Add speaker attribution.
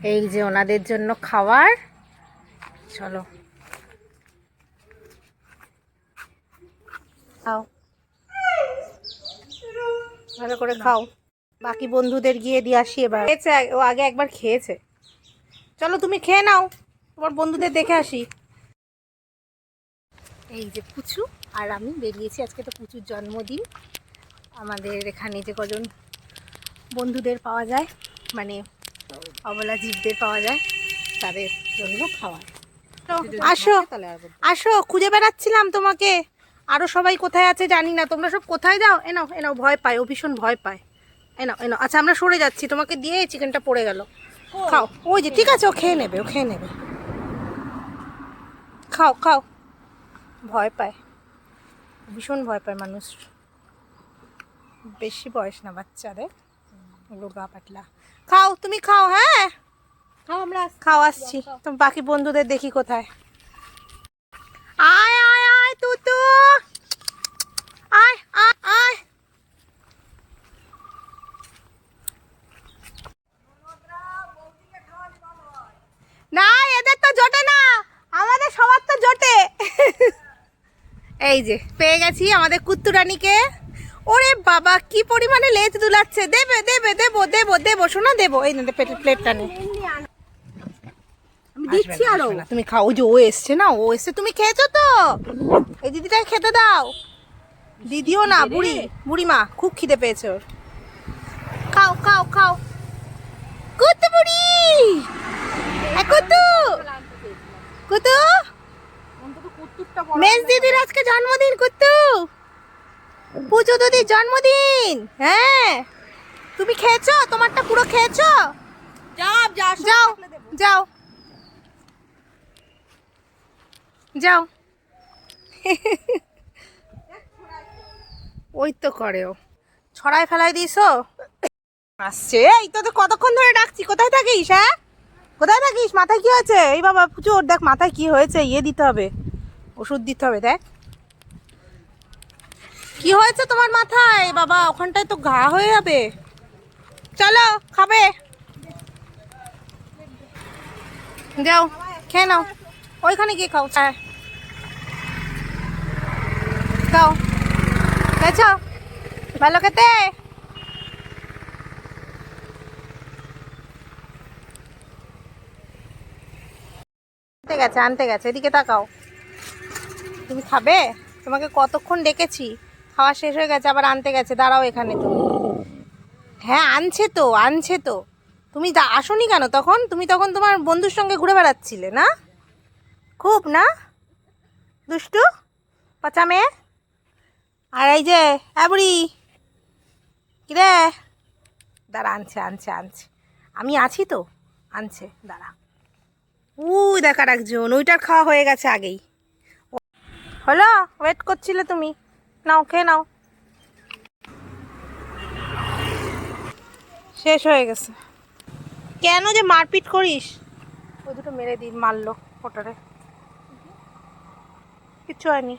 Speaker 1: এই যে ওনাদের জন্য খাবার চলো। খাও। ভালো করে খাও। বাকি বন্ধুদের গিয়ে দিয়ে আসি এবার। খেয়েছে, ও আগে একবার খেয়েছে। চলো তুমি খেয়ে নাও। তোমার বন্ধুদের দেখে আসি। এই যে পুচু আর আমি বেরিয়েছি। আজকে তো পুচুর জন্মদিন। আমাদের এখানে যে কজন বন্ধুদের পাওয়া যায় মানে অবলা জীবদের পাওয়া যায় তাদের জন্য খাওয়ার আসো আসো খুঁজে বেড়াচ্ছিলাম তোমাকে। আরও সবাই কোথায় আছে জানি না তোমরা সব কোথায় যাও? এনাও এনাও ভয় পায় ও ভীষণ ভয় পায়। এনাও এনাও আচ্ছা আমরা সরে যাচ্ছি তোমাকে দিয়ে চিকেনটা পড়ে গেল। খাও ওই যে ঠিক আছে ও খেয়ে নেবে ও খেয়ে নেবে। খাও খাও। ভয় পায় ভীষণ ভয় পায় মানুষ। বেশি বয়স না বাচ্চাদের ওগুলো গা পাতলা। খাও তুমি খাও হ্যাঁ?
Speaker 2: খাও আমরা
Speaker 1: খাও আসছি। তো বাকি বন্ধুদের দেখি কোথায়। আয় আয় আয় তুতু। আয় আয় আয়। না এদের তো জোটে না। আমাদের সবার তো জোটে। এই যে পেয়ে গেছি আমাদের কুত্তুরানিকে। ওরে বাবা কি পরিমাণে লেজ দুলাচ্ছে। দেবে দেবে দেবো দেবো দেবো শোনা দেবো। এই না প্লেটটা নে।
Speaker 2: আমি দিচ্ছি
Speaker 1: আরও। তুমি খাও ওই যে ও এসছে না ও এসছে। তুমি খেয়েছো তো? এই দিদিটাকে খেতে দাও। দিদিও না বুড়ি বুড়ি মা খুব খিদে পেয়েছে ওর। খাও খাও খাও। কুতু বুড়ি! কুতু! কুতু! মেজ দিদির আজকে জন্মদিন কুতু। পুজো দিদির জন্মদিন। হ্যাঁ। তুমি খেয়েছো? তোমারটা পুরো খেয়েছো?
Speaker 2: যাও
Speaker 1: যাও যাও। যাও। ওই তো করে ও। ছড়ায় ফেলাই দিয়েছ আসছে। এই তো তো কতক্ষণ ধরে ডাকছি? কোথায় থাকিস হ্যাঁ? কোথায় থাকিস? মাথায় কি হয়েছে? এই বাবা পুজোর দেখ মাথায় কি হয়েছে? ইয়ে দিতে হবে। ওষুধ দিতে হবে দেখ। কি হয়েছে তোমার মাথায়? বাবা, ওখানটায় তো ঘা হয়ে যাবে। চলো, খাবে। যাও, খেয়ে নাও। ওইখানে গিয়ে খাও হ্যাঁ। খাও। খেয়েছ? ভালো খেতে? আনতে গেছে আনতে গেছে, এদিকে তাকাও। তুমি খাবে? তোমাকে কতক্ষণ ডেকেছি? খাওয়া শেষ হয়ে গেছে, আবার আনতে গেছে। দাঁড়াও এখানে তুমি। হ্যাঁ আনছে তো আনছে তো। তুমি আসোনি কেন তখন? তুমি তখন তোমার বন্ধুর সঙ্গে ঘুরে বেড়াচ্ছিলে, না? খুব, না? দুষ্টু? পচা মেয়ে? আর এই যে এবড়ি কিরে? দাঁড়া, আনছে আনছে আনছে। আমি আছি তো? আনছে, দাঁড়া। উই দেখার একজন ওইটার খাওয়া হয়ে গেছে আগেই। হলো? ওয়েট করছিলে তুমি? নাও, খেয়ে নাও। শেষ হয়ে গেছে। কেন যে মারপিট করিস? ওই দুটো মেরে দিই, মারলো ওটারে কিচ্ছু হয়নি।